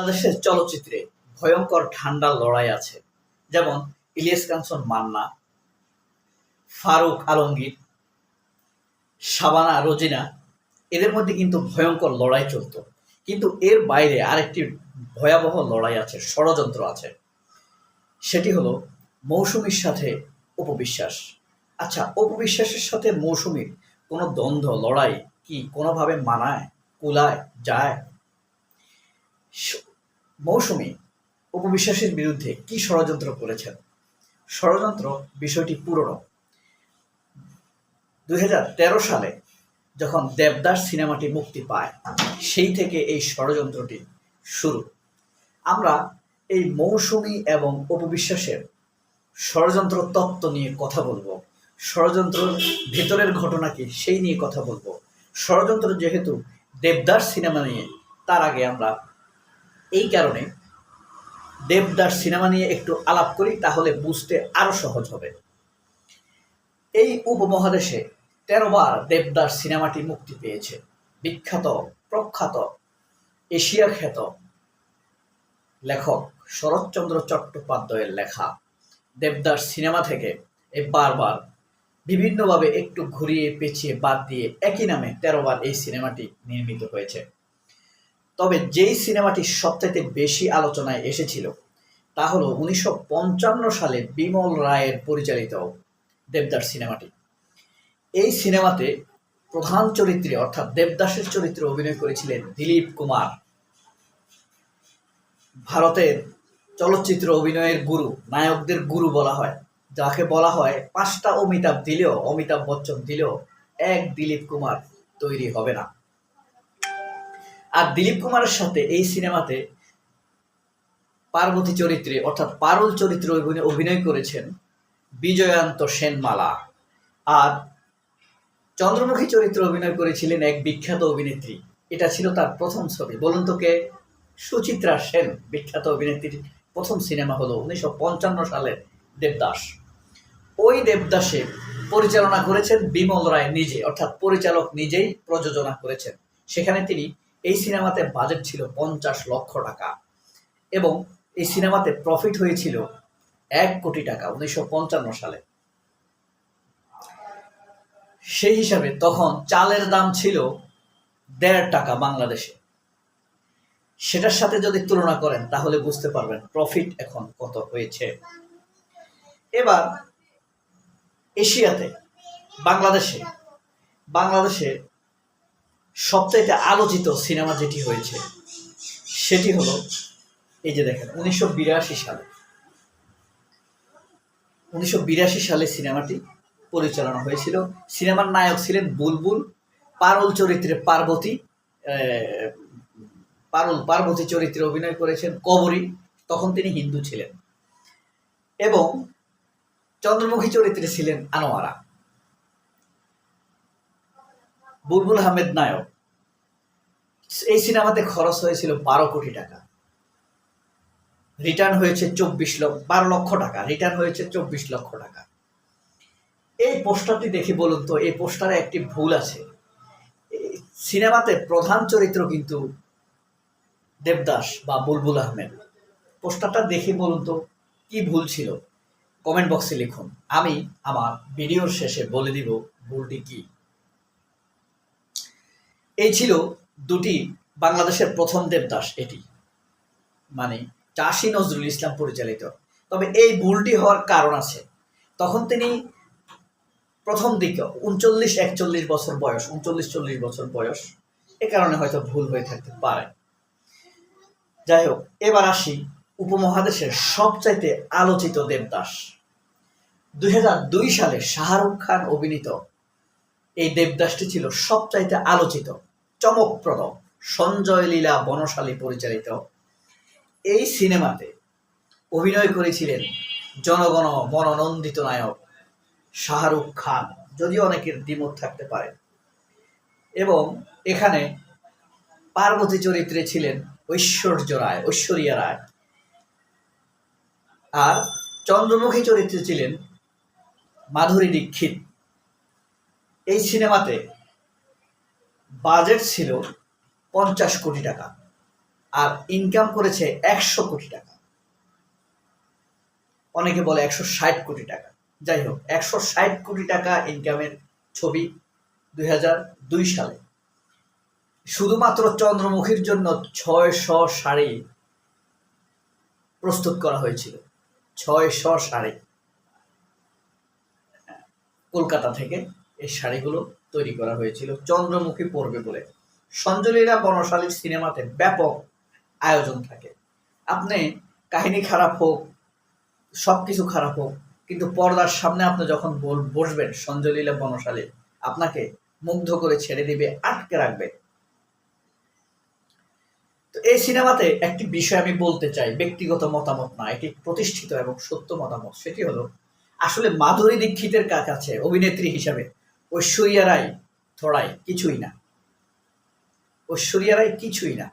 বাংলাদেশের চলচ্চিত্রে ভয়ঙ্কর ঠান্ডা লড়াই আছে। যেমন ইলিয়াস কাঞ্চন মান্না, ফারুক আলমগীর শাবানা রোজিনা, এদের মধ্যে কিন্তু ভয়ঙ্কর লড়াই চলতো। কিন্তু এর বাইরে আরেকটি ভয়াবহ লড়াই আছে, ষড়যন্ত্র আছে। সেটি হলো মৌসুমীর সাথে উপবিশ্বাস আচ্ছা উপবিশ্বাসের সাথে মৌসুমীর কোনো দ্বন্দ্ব, লড়াই কি কোনোভাবে মানায়, কুলায়, যায়? মৌসুমী উপবিশ্বাসের বিরুদ্ধে কি ষড়যন্ত্র করেছেন? ষড়যন্ত্র বিষয়টি পুরনো। দুই হাজার তেরো সালে যখন দেবদাস সিনেমাটি মুক্তি পায়, সেই থেকে এই ষড়যন্ত্রটি শুরু। আমরা এই মৌসুমী এবং উপবিশ্বাসের ষড়যন্ত্র তত্ত্ব নিয়ে কথা বলব। ষড়যন্ত্রের ভেতরের ঘটনা কি সেই নিয়ে কথা বলব। ষড়যন্ত্র যেহেতু দেবদাস সিনেমা নিয়ে, তার আগে আমরা এই কারণে দেবদাস সিনেমা নিয়ে একটু আলাপ করি, তাহলে বুঝতে আরও সহজ হবে। এই উপমহাদেশে তেরোবার দেবদাস সিনেমাটি মুক্তি পেয়েছে। বিখ্যাত, প্রখ্যাত, এশিয়া খ্যাত লেখক শরৎচন্দ্র চট্টোপাধ্যায়ের লেখা দেবদাস সিনেমা থেকে এই বারবার বিভিন্নভাবে একটু ঘুরিয়ে পেঁচিয়ে বাদ দিয়ে একই নামে তেরোবার এই সিনেমাটি নির্মিত হয়েছে। তবে যেই সিনেমাটি সবচাইতে বেশি আলোচনায় এসেছিল, তা হলো উনিশশো পঞ্চান্ন সালে বিমল রায়ের পরিচালিত দেবদাস সিনেমাটি। এই সিনেমাতে প্রধান চরিত্রে, অর্থাৎ দেবদাসের চরিত্রে অভিনয় করেছিলেন দিলীপ কুমার। ভারতের চলচ্চিত্র অভিনয়ের গুরু, নায়কদের গুরু বলা হয়, যাকে বলা হয় পাঁচটা অমিতাভ দিলেও, অমিতাভ বচ্চন দিলেও এক দিলীপ কুমার তৈরি হবে না। আর দিলীপ কুমারের সাথে এই সিনেমাতে পার্বতী চরিত্রে, অর্থাৎ পারুল চরিত্রে অভিনয়- করেছেন বিজয়ান্ত সেনমালা। আর চন্দ্রমুখী চরিত্রে অভিনয় করেছিলেন এক বিখ্যাত অভিনেত্রী। এটা ছিল তার প্রথম ছবি। বলুন তো কে? সুচিত্রা সেন, বিখ্যাত অভিনেত্রীর প্রথম সিনেমা হলো উনিশশো পঞ্চান্ন সালের দেবদাস। ওই দেবদাসে পরিচালনা করেছেন বিমল রায় নিজে, অর্থাৎ পরিচালক নিজেই প্রযোজনা করেছেন। সেখানে তিনি এই সিনেমাতে বাজেট ছিল পঞ্চাশ লক্ষ টাকা এবং এই সিনেমাতে প্রফিট হয়েছিল এক কোটি টাকা উনিশশো পঞ্চান্ন সালে। সেই হিসাবে তখন চালের দাম ছিল দেড় টাকা বাংলাদেশে। সেটার সাথে যদি তুলনা করেন তাহলে বুঝতে পারবেন প্রফিট এখন কত হয়েছে। এবার এশিয়াতে, বাংলাদেশে বাংলাদেশে সবচাইতে আলোচিত সিনেমা যেটি হয়েছে, সেটি হলো এই যে দেখেন, উনিশশো বিরাশি সালে। উনিশশো বিরাশি সালে সিনেমাটি পরিচালনা হয়েছিল। সিনেমার নায়ক ছিলেন বুলবুল, পারুল চরিত্রে পার্বতী পারুল, পার্বতী চরিত্রে অভিনয় করেছেন কবরী, তখন তিনি হিন্দু ছিলেন। এবং চন্দ্রমুখী চরিত্রে ছিলেন আনোয়ারা। বুলবুল আহমেদ নায়ক। এই সিনেমাতে খরচ হয়েছিল বারো কোটি টাকা। রিটার্ন হয়েছে চব্বিশ লক্ষ বারো লক্ষ টাকা। রিটার্ন হয়েছে চব্বিশ লক্ষ টাকা। এই পোস্টারটি দেখে বলুন তো, এই পোস্টারে একটি ভুল আছে। সিনেমাতে প্রধান চরিত্র কিন্তু দেবদাস বা বুলবুল আহমেদ। পোস্টারটা দেখে বলুন তো, কি ভুল ছিল? কমেন্ট বক্সে লিখুন। আমি আমার ভিডিওর শেষে বলে দিব ভুলটি কি? এই ছিল দুটি বাংলাদেশের প্রথম দেবদাস এটি মানে চাষি নজরুল ইসলাম পরিচালিত। তবে এই ভুলটি হওয়ার কারণ আছে। তখন তিনি প্রথম দিকে উনচল্লিশ, একচল্লিশ বছর বয়স, উনচল্লিশ, চল্লিশ বছর বয়স, এ কারণে হয়তো ভুল হয়ে থাকতে পারে। যাই হোক, এবার আসি উপমহাদেশের সবচাইতে আলোচিত দেবদাস। দুই সালে শাহরুখ খান অভিনীত এই দেবদাসটি ছিল সবচাইতে আলোচিত। চমকপ্রদ সঞ্জয় লীলা বনশালী পরিচালিত এই সিনেমাতে অভিনয় করেছিলেন জনগণ মনোনন্দিত নায়ক শাহরুখ খান, যদিও অনেকের দ্বিমত থাকতে পারে। এবং এখানে পার্বতী চরিত্রে ছিলেন ঐশ্বর্য রায়, ঐশ্বরিয়া রায়। আর চন্দ্রমুখী চরিত্রে ছিলেন মাধুরী দীক্ষিত। এই সিনেমাতে বাজেট ছিল পঞ্চাশ কোটি টাকা আর ইনকাম করেছে একশো কোটি টাকা। অনেকে বলে একশো ষাট কোটি টাকা। যাই হোক, একশো ষাট কোটি টাকা ইনকামের ছবি দুই হাজার দুই সালে। শুধুমাত্র চন্দ্রমুখীর জন্য ছয়শো শাড়ি প্রস্তুত করা হয়েছিল। ছয়শো শাড়ি কলকাতা থেকে এই শাড়িগুলো তৈরি করা হয়েছিল চন্দ্রমুখী পড়বে বলে। সঞ্জলীলা বনশালীর সিনেমাতে ব্যাপক আয়োজন থাকে। আপনি কাহিনী খারাপ হোক সব কিছু খারাপ হোক, কিন্তু পর্দার সামনে আপনি যখন বসবেন সঞ্জলীলা বনশালী আপনাকে মুগ্ধ করে ছেড়ে দিবে, আটকে রাখবে। তো এই সিনেমাতে একটি বিষয় আমি বলতে চাই, ব্যক্তিগত মতামত না, এটি প্রতিষ্ঠিত এবং সত্য মতামত, সেটি হলো, আসলে মাধুরী দীক্ষিতের কাছে অভিনেত্রী হিসাবে ঐশ্বরিয়া রায় থোড়াই কিছুই না। ঐশ্বরিয়া রায় কিছুই না।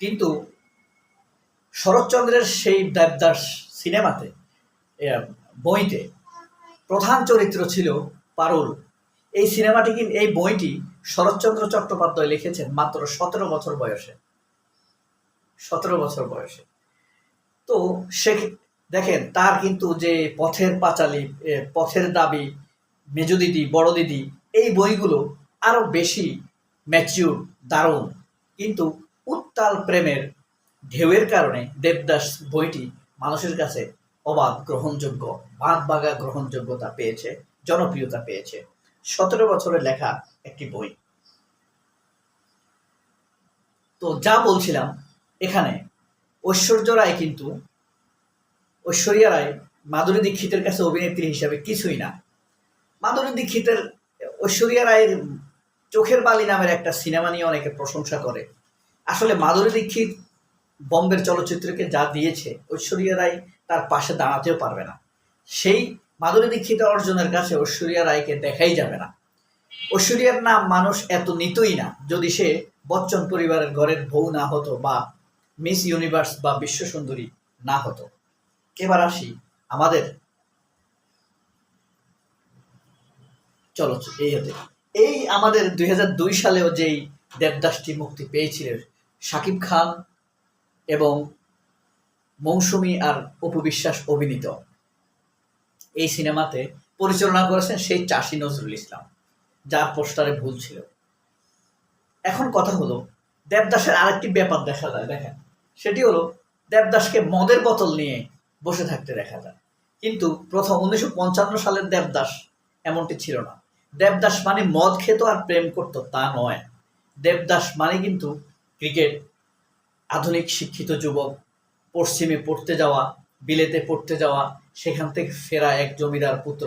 কিন্তু শরৎচন্দ্রের সেই দেবদাস সিনেমাতে বইতে প্রধান চরিত্র ছিল পারুল। এই সিনেমাটি কিন্তু এই বইটি শরৎচন্দ্র চট্টোপাধ্যায় লিখেছেন মাত্র সতেরো বছর বয়সে। সতেরো বছর বয়সে। তো সে দেখেন, তার কিন্তু যে পথের পাঁচালী পথের দাবি মেজো দিদি, বড় দিদি, এই বইগুলো আরও বেশি ম্যাচিউর দারুণ। কিন্তু উত্তাল প্রেমের ঢেউয়ের কারণে দেবদাস বইটি মানুষের কাছে অবাধ গ্রহণযোগ্য, বাঁধ বাগা গ্রহণযোগ্যতা পেয়েছে, জনপ্রিয়তা পেয়েছে। সতেরো বছরের লেখা একটি বই। তো যা বলছিলাম এখানে, ঐশ্বর্য রায় কিন্তু, ঐশ্বরিয়া রায় মাধুরী দীক্ষিতের কাছে অভিনেত্রী হিসাবে কিছুই না। মাধুরী দীক্ষিতের ঐশ্বরিয়া রায়ের চোখের বালি নামের একটা সিনেমা নিয়ে অনেকে প্রশংসা করে। আসলে মাধুরী দীক্ষিত বম্বের চলচ্চিত্রকে যা দিয়েছে, ঐশ্বরিয়া রায় তার পাশে দাঁড়াতেও পারবে না। সেই মাধুরী দীক্ষিত অর্জনের কাছে ঐশ্বরিয়া রায়কে দেখাই যাবে না। ঐশ্বরিয়ার নাম মানুষ এত নিতই না, যদি সে বচ্চন পরিবারের ঘরের বউ না হতো বা মিস ইউনিভার্স বা বিশ্ব সুন্দরী না হতো। এবার আসি আমাদের এই হতে। এই আমাদের দুই সালেও যেই দেবদাসটি মুক্তি পেয়েছিলেন, শাকিব খান এবং মৌসুমী আর অপু বিশ্বাস অভিনীত, এই সিনেমাতে পরিচালনা করেছেন সেই চাষি নজরুল ইসলাম, যার পোস্টারে ভুল ছিল। এখন কথা হলো, দেবদাসের আরেকটি ব্যাপার দেখা যায়, দেখেন। সেটি হলো, দেবদাসকে মদের বোতল নিয়ে বসে থাকতে দেখা যায়। কিন্তু প্রথম উনিশশো পঞ্চান্ন সালের দেবদাস এমনটি ছিল না। দেবদাস মানে মদ খেত আর প্রেম করত, তা নয়। দেবদাস মানে কিন্তু ক্রিকেট, আধুনিক শিক্ষিত যুবক, পশ্চিমে পড়তে যাওয়া, বিলেতে পড়তে যাওয়া, সেখান থেকে ফেরা এক জমিদার পুত্র,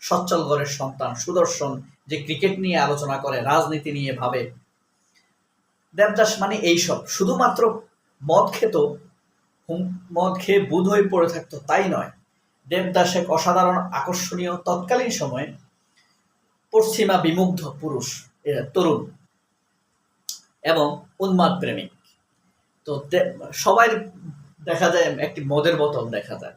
সচ্ছল ঘরের সন্তান, সুদর্শন, যে ক্রিকেট নিয়ে আলোচনা করে, রাজনীতি নিয়ে ভাবে। দেবদাস মানে এইসব, শুধুমাত্র মদ খেত মদ খেয়ে বুধ হয়ে পড়ে থাকতো, তাই নয়। দেবদাস এক অসাধারণ, আকর্ষণীয়, তৎকালীন সময়ে পশ্চিমা বিমুগ্ধ পুরুষ তরুণ এবং উন্মাদ প্রেমিক। তো সবাই দেখা যায় একটি মদের বোতল দেখা যায়।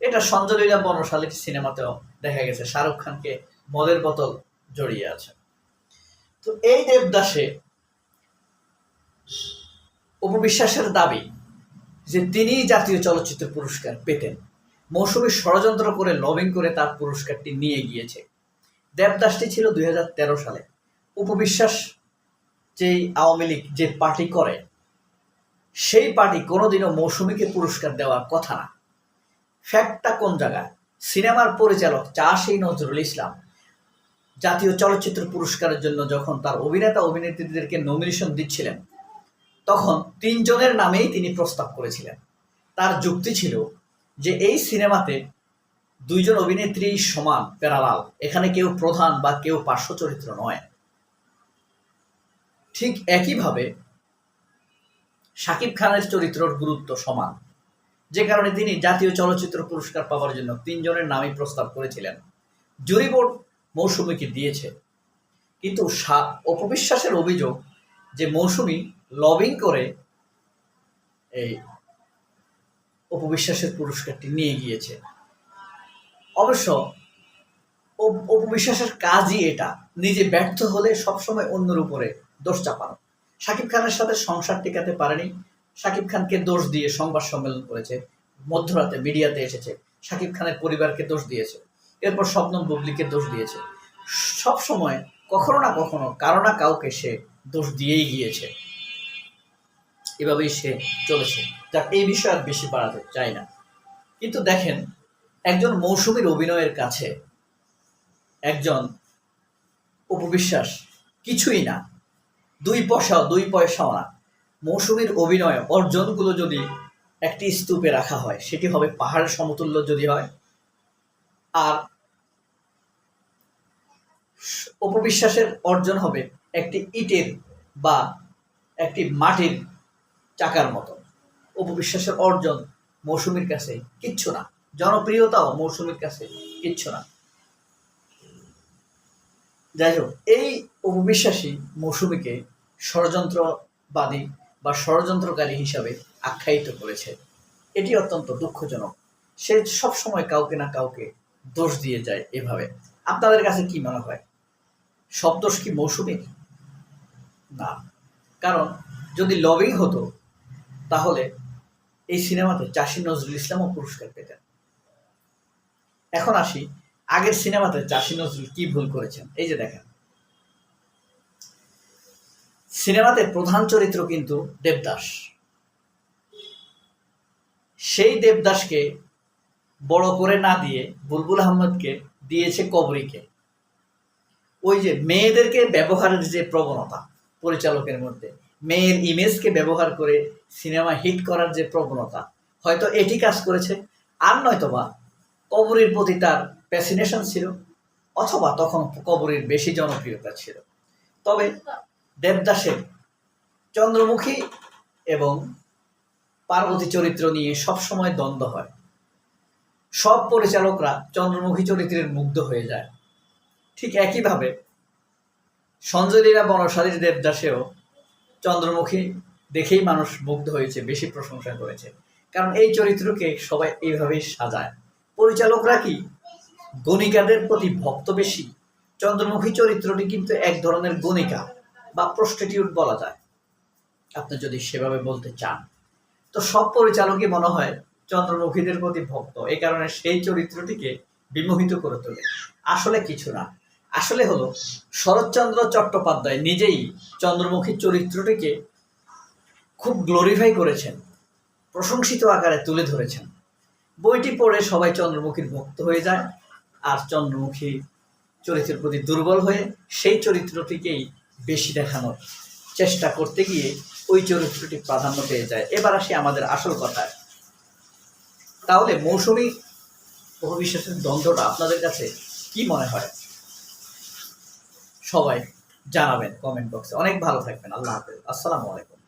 এটা সঞ্জলীলা বনশালীর সিনেমাতেও দেখা গেছে, শাহরুখ খানকে মদের বোতল জড়িয়ে আছে। তো এই দেবদাসে উপবিশ্বাসের দাবি যে তিনি জাতীয় চলচ্চিত্র পুরস্কার পেতেন। মৌসুমী ষড়যন্ত্র করে লবিং করে তার পুরস্কারটি নিয়ে গিয়েছে। দেবদাসটি ছিল দুই হাজার তেরো সালে। উপবিশ্বাস যেই আওয়ামী লীগ যে পার্টি করে, সেই পার্টি কোনোদিনও মৌসুমীকে পুরস্কার দেওয়ার কথা না। ফ্যাক্টটা কোন জায়গায়? সিনেমার পরিচালক চাষী নজরুল ইসলাম জাতীয় চলচ্চিত্র পুরস্কারের জন্য যখন তার অভিনেতা অভিনেত্রীদেরকে নমিনেশন দিচ্ছিলেন, তখন তিনজনের নামেই তিনি প্রস্তাব করেছিলেন। তার যুক্তি ছিল যে এই সিনেমাতে দুইজন অভিনেত্রী সমান, প্যারালাল। এখানে কেউ প্রধান বা কেউ পার্শ্ব চরিত্র নয়। ঠিক একইভাবে শাকিব খানের চরিত্রর গুরুত্ব সমান। যে কারণে তিনি জাতীয় চলচ্চিত্র পুরস্কার পাওয়ার জন্য তিনজনের নামই প্রস্তাব করেছিলেন। জুরি বোর্ড মৌসুমীকে দিয়েছে। কিন্তু অপবিশ্বাসের অভিযোগ যে মৌসুমী লবিং করে এই অপবিশ্বাসের পুরস্কারটি নিয়ে গিয়েছে। অবশ্য অপবিশ্বাসের কাজই এটা। নিজে ব্যর্থ হলে সবসময় অন্যের উপরে দোষ চাপানো। শাকিব খানের সাথে সংসার টিকাতে পারেনি। শাকিব খানকে দোষ দিয়ে সংবাদ সম্মেলন করেছে, মধ্যরাতে মিডিয়াতে এসেছে। শাকিব খানের পরিবারকে দোষ দিয়েছে। এরপর স্বপ্নম বুবলিকে দোষ দিয়েছে। সব সময় কখনো না কখনো, কারও না কাউকে সে দোষ দিয়েই গিয়েছে। এভাবেই সে চলেছে। যাক, এই বিষয়ে আর বেশি বাড়াতে চাই না। কিন্তু দেখেন একজন মৌসুমীর অভিনয়ের কাছে একজন উপবিশ্বাস, কিছুই না। দুই পয়সা, দুই পয়সাও না। মৌসুমীর অভিনয় অর্জনগুলো যদি একটি স্তূপে রাখা হয়, সেটি হবে পাহাড়ের সমতুল্য যদি হয়। আর উপবিশ্বাসের অর্জন হবে একটি ইটের বা একটি মাটির চাকার মতো। উপবিশ্বাসের অর্জন মৌসুমীর কাছে কিচ্ছু না। জনপ্রিয়তাও মৌসুমীর কাছে কিচ্ছু না। যাই হোক এই উপবিশ্বাসী মৌসুমীকে ষড়যন্ত্রবাদী বা ষড়যন্ত্রকারী হিসাবে আখ্যায়িত করেছে। এটি অত্যন্ত দুঃখজনক। সে সবসময় কাউকে না কাউকে দোষ দিয়ে যায় এভাবে। আপনাদের কাছে কি মনে হয়? সব দোষ কি মৌসুমীর না। কারণ যদি লবিং হতো, তাহলে এই সিনেমাতে চাষি নজরুল ইসলামও পুরস্কার পেতেন। এখন আসি আগের সিনেমাতে চাষি নজরুল কি ভুল করেছেন? এই যে দেখেন। সিনেমাতে প্রধান চরিত্র কিন্তু দেবদাস। সেই দেবদাসকে বড় করে না দিয়ে বুলবুল আহমদকে দিয়েছে কবরীকে। ওই যে মেয়েদেরকে ব্যবহারের যে প্রবণতা পরিচালকের মধ্যে, মেয়ের ইমেজকে ব্যবহার করে সিনেমা হিট করার যে প্রবণতা, হয়তো এটি কাজ করেছে, আর নয়তোবা কবরীর প্রতি তার প্যাসিনেশন ছিল, অথবা তখন কবরীর বেশি জনপ্রিয়তা ছিল। তবে দেবদাসের চন্দ্রমুখী এবং পার্বতী চরিত্র নিয়ে সবসময় দ্বন্দ্ব হয়। সব পরিচালকরা চন্দ্রমুখী চরিত্রের মুগ্ধ হয়ে যায়। ঠিক একইভাবে সঞ্জয় লীলা দেবদাসেও চন্দ্রমুখী দেখেই মানুষ মুগ্ধ হয়েছে, বেশি প্রশংসা করেছে। কারণ এই চরিত্রকে সবাই এইভাবেই সাজায়। পরিচালকরা কি? গণিকাদের প্রতি ভক্ত বেশি? চন্দ্রমুখী চরিত্রটি কিন্তু এক ধরনের গণিকা বা প্রস্টিটিউট বলা যায়। আপনি যদি সেভাবে বলতে চান। তো সব পরিচালকই মনে হয় চন্দ্রমুখীদের প্রতি ভক্ত। এই কারণে সেই চরিত্রটিকে বিমোহিত করে তোলে। আসলে কিছু না। আসলে হলো, শরৎচন্দ্র চট্টোপাধ্যায় নিজেই চন্দ্রমুখী চরিত্রটিকে খুব গ্লোরিফাই করেছেন। প্রশংসিত আকারে তুলে ধরেছেন। বইটি পড়ে সবাই চন্দ্রমুখীর ভক্ত হয়ে যায় আর চন্দ্রমুখী চরিত্রের প্রতি দুর্বল হয়ে সেই চরিত্রটিকেই বেশি দেখানোর চেষ্টা করতে গিয়ে ওই চরিত্রটি প্রাধান্য পেয়ে যায়। এবার আসি আমাদের আসল কথায়। তাহলে মৌসুমী ভবিষ্যতের দ্বন্দ্বটা আপনাদের কাছে কি মনে হয়? সবাই জানাবেন কমেন্ট বক্সে অনেক ভালো থাকবেন। আল্লাহ হাফেজ। আসসালামু আলাইকুম।